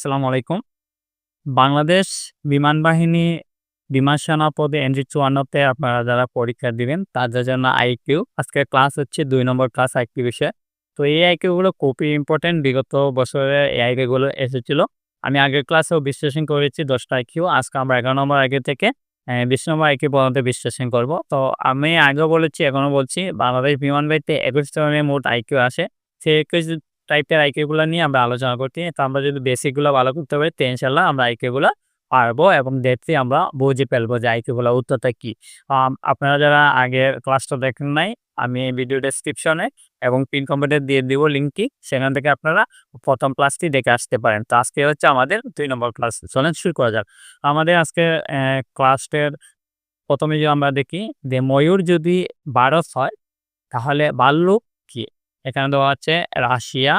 আসসালামু আলাইকুম। বাংলাদেশ বিমান বাহিনী বিমান সেনা পদে এনজি ৫৪ তে আপনারা যারা পরীক্ষা দিবেন, তাদের জন্য আইকিউ আজকের ক্লাস হচ্ছে দুই নম্বর ক্লাস আইকিউ বিষয়ে। তো এই আইকিউ গুলো খুবই ইম্পর্টেন্ট বিগত বছরে এই আইকিউ গুলো এসেছিল। আমি আগের ক্লাসেও বিশ্লেষণ করেছি ১০ টা আইকিউ। আজকে আমরা ১১ নম্বর আইকিউ থেকে ২০ নম্বর আইকিউ পর্যন্ত বিশ্লেষণ করব। তো আমি আগেও বলেছি এখনও বলছি, বাংলাদেশ বিমান বাহিনীতে ২১ ধরনের মোট আইকিউ আসে। সেই ২১ টাইপের আইকিউ গুলা নিয়ে আমরা আলোচনা করছি। তো আমরা যদি বেসিকগুলা ভালো করতে পারি, তো ইনশাআল্লাহ আমরা আইকিউ গুলা পারব এবং দেখছি আমরা বুঝে ফেলব যে আইকিউ গুলার উত্তরটা কি। আপনারা যারা আগের ক্লাসটা দেখেন নাই, আমি ভিডিও ডেসক্রিপশনে এবং পিন কমেন্টে দিয়ে দিব লিঙ্কটি। সেখান থেকে আপনারা প্রথম ক্লাসটি দেখে আসতে পারেন। তো আজকে হচ্ছে আমাদের দুই নম্বর ক্লাস। চলেন শুরু করা যাক। আমাদের আজকে ক্লাসের ১ম এ যদি আমরা দেখি যে ময়ূর যদি বারস হয়, তাহলে ভাল্লুক? এখানে দেওয়া আছে রাশিয়া,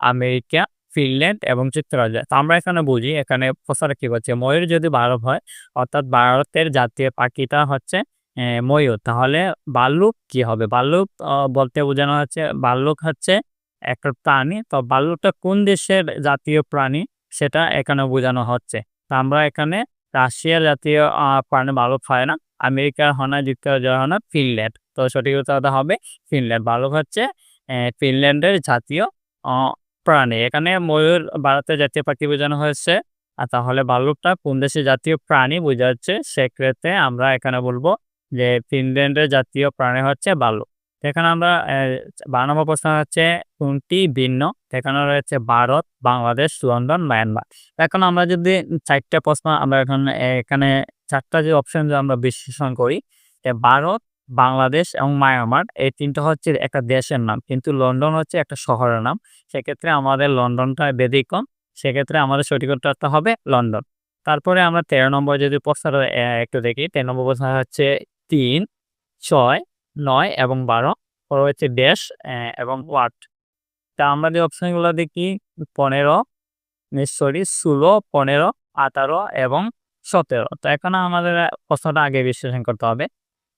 আমেরিকা, ফিনল্যান্ড এবং যুক্তরাজ্য। তো আমরা এখানে বুঝি এখানে প্রচারে কি বলছে ময়ূর যদি ভারত হয় অর্থাৎ ভারতের জাতীয় পাখিটা হচ্ছে ময়ূর। তাহলে ভাল্লুক কি হবে? ভাল্লুক বলতে বোঝানো হচ্ছে ভাল্লুক হচ্ছে একটা প্রাণী। তো ভাল্লুকটা কোন দেশের জাতীয় প্রাণী সেটা এখানে বোঝানো হচ্ছে। তো আমরা এখানে রাশিয়ার জাতীয় প্রাণী ভাল্লুক হয় না। আমেরিকার হয় না, যুক্তরাজ্যের হয় না, ফিনল্যান্ড। তো সঠিক উত্তরটা হবে ফিনল্যান্ড। ভাল্লুক হচ্ছে ফিনল্যান্ডের জাতীয় প্রাণী। এখানে ময়ূর ভারতের জাতীয় পাখি বোঝানো হয়েছে। আর তাহলে ভাল্লুকটা কোন দেশের জাতীয় প্রাণী বোঝাচ্ছে সেক্ষেত্রে আমরা এখানে বলব যে ফিনল্যান্ডের জাতীয় প্রাণী হচ্ছে ভাল্লুক। এখানে আমরা ১২ নম্বর প্রশ্ন হচ্ছে কোনটি ভিন্ন? এখানে রয়েছে ভারত, বাংলাদেশ, লন্ডন, মায়ানমার। এখন আমরা যদি ৪ টা প্রশ্ন আমরা এখন এখানে ৪ টা যে অপশন আমরা বিশ্লেষণ করি যে ভারত, বাংলাদেশ এবং মায়ানমার এই ৩ টা হচ্ছে একটা দেশের নাম। কিন্তু লন্ডন হচ্ছে একটা শহরের নাম। সেক্ষেত্রে আমাদের লন্ডনটা ব্যতিক্রম। সেক্ষেত্রে আমাদের সঠিক উত্তরটা হবে লন্ডন। তারপরে আমরা ১৩ নম্বর যদি প্রশ্নটা একটু দেখি ১৩ নম্বর প্রশ্ন হচ্ছে ৩, ৬, ৯ এবং ১২ পরে হচ্ছে দেশ এবং ওয়ার্ড। তা আমরা যে অপশনগুলো দেখি ১৫ নে সরি ১৬, ১৫, ১৮ এবং ১৭। তো এখন আমাদের প্রশ্নটা আগে বিশ্লেষণ করতে হবে।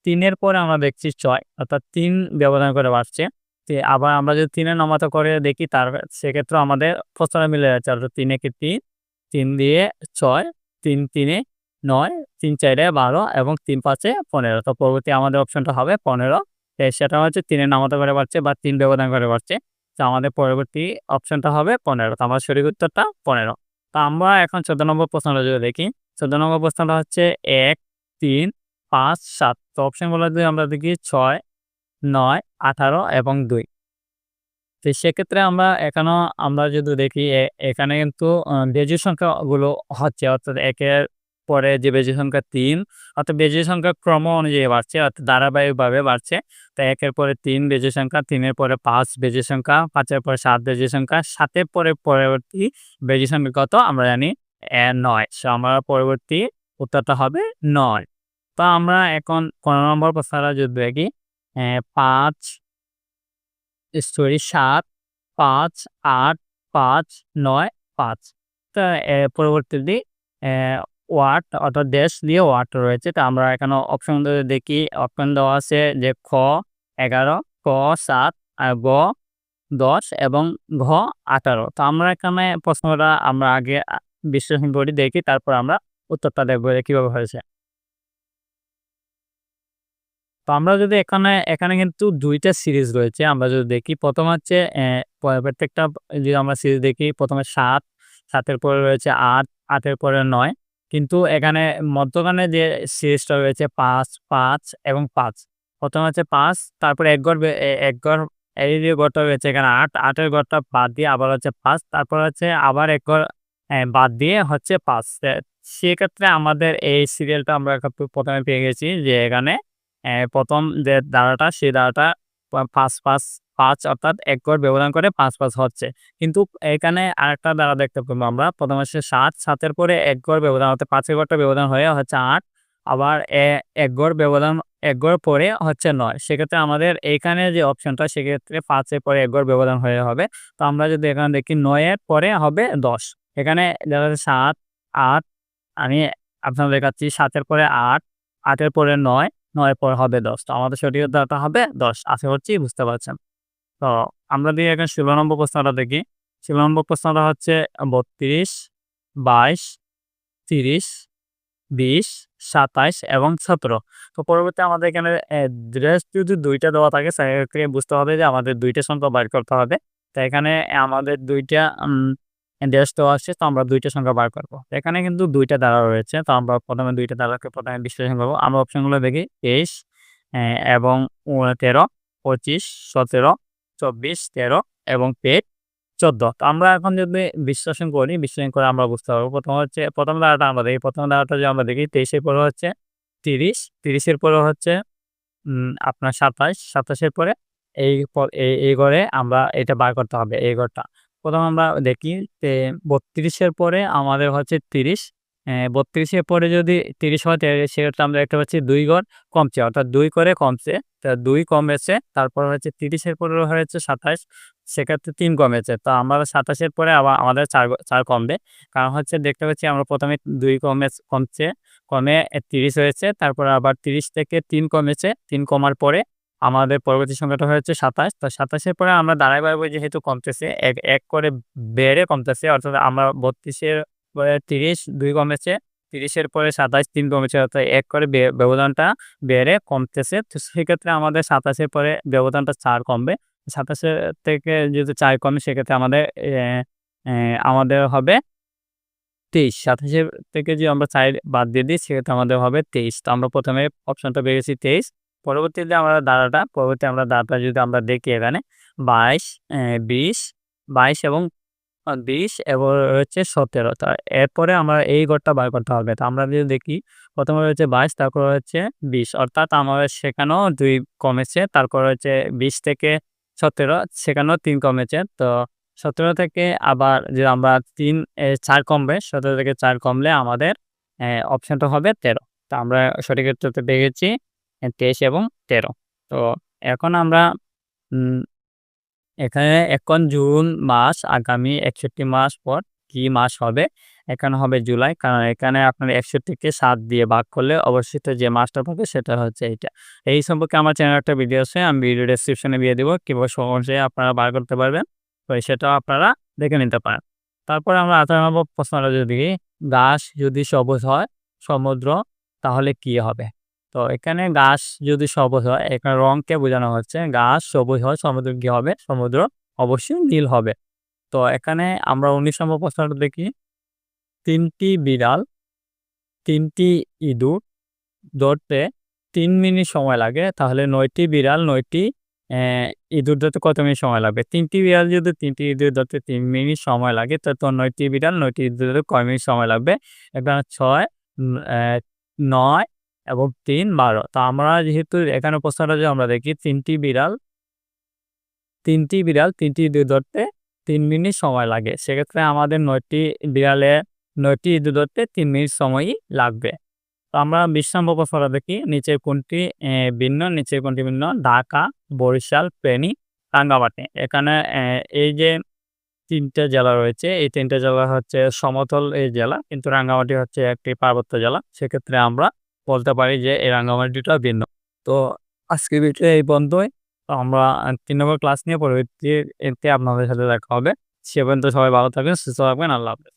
৩ এর পরে আমরা দেখছি ছয় অর্থাৎ তিন ব্যবধান করে বাড়ছে। তে আবার আমরা যদি ৩ এর করে দেখি তার সেক্ষেত্রেও আমাদের প্রশ্নটা মিলে যাচ্ছে। অর্থাৎ ৩ একে ৩, ৩ দিয়ে ৬, ৩ ৩ এ ৯, ৩ ৪ এ ১২ এবং তিন পাঁচে পনেরো তো পরবর্তী আমাদের অপশনটা হবে ১৫ এ সেটা হচ্ছে ৩ নামাতে করে বাড়ছে বা তিন ব্যবধান করে বাড়ছে। তো আমাদের পরবর্তী অপশনটা হবে ১৫ তো আমার সঠিক উত্তরটা ১৫। তো আমরা এখন ১৪ নম্বর প্রশ্নটা যদি দেখি ১৪ নম্বর প্রশ্নটা হচ্ছে ১, ৩, ৫, ৭ তো অপশনগুলো যদি আমরা দেখি ৬, ৯, ১৮ এবং দুই তো সেক্ষেত্রে আমরা এখানেও আমরা যদি দেখি এখানে কিন্তু আ বেজোড় সংখ্যাগুলো হচ্ছে অর্থাৎ একের পরে যে বেজোড় সংখ্যা তিন অর্থাৎ বেজোড় সংখ্যা ক্রম অনুযায়ী বাড়ছে অর্থাৎ ধারাবাহিকভাবে বাড়ছে। তো একের পরে ৩ বেজোড় সংখ্যা, তিনের পরে ৫ বেজোড় সংখ্যা, পাঁচের পরে ৭ বেজোড় সংখ্যা, সাতের পরে পরবর্তী বেজোড় সংখ্যা কত? আমরা জানি ৯। সো আমরা পরবর্তী উত্তরটা হবে ৯। তো আমরা এখন ১৫ নম্বর প্রশ্নটা যদি দেখি পাঁচ ৫ সরি ৭, ৫, ৮, ৫, ৯, ৫ তো পরবর্তীতে ওয়ার্ড অর্থাৎ দেশ দিয়ে ওয়ার্ড রয়েছে। তো আমরা এখানে অপশন দেখি অপশন দেওয়া আছে যে খ ১১, ক সাত আর গ ১০ এবং ঘ ১৮। তো আমরা এখানে প্রশ্নটা আমরা আগে বিশ্লেষণ করি দেখি তারপর আমরা উত্তরটা দেখব কীভাবে হয়েছে। তো আমরা যদি এখানে এখানে কিন্তু দুইটা সিরিজ রয়েছে। আমরা যদি দেখি প্রথম হচ্ছে প্রত্যেকটা যদি আমরা সিরিজ দেখি ১ম এ ৭, ৭ পরে রয়েছে আট আটের পরে নয়। কিন্তু এখানে মধ্যখানে যে সিরিজটা রয়েছে ৫, ৫ এবং ৫ ১ম হচ্ছে পাঁচ তারপরে এক ঘর এক ঘর এই যে ঘরটা রয়েছে এখানে ৮, ৮ এর ঘরটা বাদ দিয়ে আবার হচ্ছে পাঁচ তারপর হচ্ছে আবার এক ঘর বাদ দিয়ে হচ্ছে পাঁচ। সেক্ষেত্রে আমাদের এই সিরিয়ালটা আমরা প্রথমে পেয়ে গেছি যে এখানে ১ম যে দাঁড়াটা সেই ধারাটা পা ৫, ৫, ৫ অর্থাৎ এক ঘর ব্যবধান করে ৫, ৫ হচ্ছে। কিন্তু এখানে আরেকটা ধারা দেখতে পাবো আমরা প্রথম হচ্ছে সাত সাতের পরে এক ঘর ব্যবধান ৫ এর ঘরটা ব্যবধান হয়ে হচ্ছে আট আবার এক ঘর ব্যবধান এক ঘর পরে হচ্ছে নয় সেক্ষেত্রে আমাদের এইখানে যে অপশনটা সেক্ষেত্রে পাঁচের পরে এক ঘর ব্যবধান হয়ে হবে। তো আমরা যদি এখানে দেখি নয়ের পরে হবে ১০ এখানে দেখা যাচ্ছে ৭, ৮ আমি আপনাদের দেখাচ্ছি সাতের পরে আট আটের পরে ৯, ৯ পর হবে ১০ তো আমাদের সঠিক উত্তরটা হবে ১০ আশা করছি বুঝতে পারছেন। তো আমরা দিয়ে এখন ১৬ নম্বর প্রশ্নটা দেখি। ১৬ নম্বর প্রশ্নটা হচ্ছে ৩২ বাইশ, তিরিশ, বিশ, সাতাইশ এবং সতেরো। তো পরবর্তী আমাদের এখানে ড্রেস যদি দুইটা দেওয়া থাকে, সেক্ষেত্রে বুঝতে হবে যে আমাদের দুইটা সংখ্যা বার করতে হবে। তো এখানে আমাদের দুইটা দেওয়া আছে তো আমরা দুইটা সংখ্যা বার করব। এখানে কিন্তু দুইটা দ্বারা রয়েছে, তো আমরা প্রথমে দুইটা দ্বারাকে প্রথমে বিশ্লেষণ করব। আমরা অপশনগুলো দেখি, তেইশ এবং তেরো, পঁচিশ, সতেরো, চব্বিশ, তেরো এবং পেট, চোদ্দ। তো আমরা এখন যদি বিশ্লেষণ করি, বিশ্লেষণ করে আমরা বুঝতে পারব। প্রথম হচ্ছে, প্রথম ধারাটা আমরা দেখি, প্রথম ধারাটা যদি আমরা দেখি, তেইশের পরে হচ্ছে তিরিশ, তিরিশের পরে হচ্ছে আপনার সাতাশ, সাতাশের পরে এই এই ঘরে আমরা এটা বার করতে হবে, এই ঘরটা। প্রথম আমরা দেখি যে বত্রিশের পরে আমাদের হচ্ছে তিরিশ। বত্রিশের পরে যদি তিরিশ হয় সেক্ষেত্রে আমরা দেখতে পাচ্ছি দুই গড় কমছে, অর্থাৎ দুই করে কমছে। তা দুই কমেছে, তারপর হচ্ছে তিরিশের পরে হয়েছে সাতাশ, সেক্ষেত্রে তিন কমেছে। তো আমরা সাতাশের পরে আবার আমাদের চার চার কমবে। কারণ হচ্ছে দেখতে পাচ্ছি আমরা প্রথমে দুই কমে, কমছে, কমে তিরিশ হয়েছে, তারপর আবার তিরিশ থেকে তিন কমেছে। তিন কমার পরে আমাদের পরবর্তী সংখ্যাটা হয়েছে সাতাশ। তো সাতাশের পরে আমরা দাঁড়াই পারব যেহেতু কমতেছে, এক এক করে বেড়ে কমতেছে, অর্থাৎ আমরা বত্রিশের পরে তিরিশ, দুই কমেছে, তিরিশের পরে সাতাশ, তিন কমেছে, অর্থাৎ এক করে ব্যবধানটা বেড়ে কমতেছে। তো সেক্ষেত্রে আমাদের সাতাশের পরে ব্যবধানটা চার কমবে। সাতাশের থেকে যদি চার কমে, সেক্ষেত্রে আমাদের আমাদের হবে তেইশ। সাতাশের থেকে যদি আমরা চার বাদ দিয়ে দিই, সেক্ষেত্রে আমাদের হবে তেইশ। তো আমরা প্রথমে অপশনটা পেয়েছি তেইশ। পরবর্তীতে আমরা দাঁড়াটা পরবর্তী আমরা দাঁড়াটা যদি আমরা দেখি এখানে, বাইশ বিশ, বাইশ এবং বিশ এবং হচ্ছে সতেরো। তা এরপরে আমরা এই ঘরটা বার করতে হবে। তো আমরা যদি দেখি, প্রথমে হচ্ছে বাইশ, তারপর হচ্ছে বিশ। অর্থাৎ আমাদের সেখানেও দুই কমেছে, তারপর হচ্ছে বিশ থেকে সতেরো, সেখানেও তিন কমেছে। তো সতেরো থেকে আবার যে আমরা তিন চার কমবে, সতেরো থেকে চার কমলে আমাদের অপশানটা হবে তেরো। তা আমরা সঠিক উত্তরটা পেয়ে গেছি তেইশ এবং তেরো। তো এখন আমরা এখানে এখন জুন মাস, আগামী একষট্টি মাস পর কি মাস হবে? এখানে হবে জুলাই, কারণ এখানে আপনার একষট্টিকে সাত দিয়ে ভাগ করলে অবশ্যই যে মাসটা পাবে সেটা হচ্ছে এইটা। এই সম্পর্কে আমার চ্যানেল একটা ভিডিও আছে, আমি ভিডিও ডিসক্রিপশনে দিয়ে দেবো কীভাবে সহজে আপনারা বার করতে পারবেন। তো সেটাও আপনারা দেখে নিতে পারেন। তারপর আমরা আঠারো নম্বর প্রশ্নটা যদি, গাছ যদি সবুজ হয়, সমুদ্র, তাহলে কি হবে? তো এখানে গাছ যদি সবুজ হয়, এখানে রংকে বোঝানো হচ্ছে। গাছ সবুজ হয়, সমুদ্র কি হবে, সমুদ্র অবশ্যই নীল হবে। তো এখানে আমরা উনিশ নম্বর প্রশ্নটা দেখি। তিনটি বিড়াল, তিনটি ইঁদুর ধরতে তিন মিনিট সময় লাগে। তাহলে নয়টি বিড়াল, নয়টি ইঁদুর ধরতে কত মিনিট সময় লাগবে? তিনটি বিড়াল যদি তিনটি ইঁদুর ধরতে তিন মিনিট সময় লাগে, তো নয়টি বিড়াল, নয়টি ইঁদুর ধরতে কয় মিনিট সময় লাগবে? এখানে ছয় নয় এবং তিন বারো। তো আমরা যেহেতু এখানে প্রশ্নটা যে আমরা দেখি, তিনটি বিড়াল তিনটি বিড়াল, তিনটি ইঁদুর ধরতে তিন মিনিট সময় লাগে। সেক্ষেত্রে আমাদের নয়টি বিড়ালে নয়টি ইঁদুর ধরতে তিন মিনিট সময়ই লাগবে। তো আমরা বিশ নম্বর প্রশ্নটা দেখি, নিচের কোনটি ভিন্ন, নিচের কোনটি ভিন্ন, ঢাকা, বরিশাল, ফেনী, রাঙ্গামাটি। এখানে এই যে তিনটা জেলা রয়েছে, এই তিনটা জেলা হচ্ছে সমতল এই জেলা, কিন্তু রাঙ্গামাটি হচ্ছে একটি পার্বত্য জেলা। সেক্ষেত্রে আমরা বলতে পারি যে এই রাঙ্গামাটিটা ভিন্ন। তো আজকে ভিডিও এই পর্যন্তই। আমরা তিন নম্বর ক্লাস নিয়ে পরবর্তী এতে আপনাদের সাথে দেখা হবে। সে পর্যন্ত সবাই ভালো থাকবেন, সুস্থ থাকবেন, আল্লাহ হাফেজ।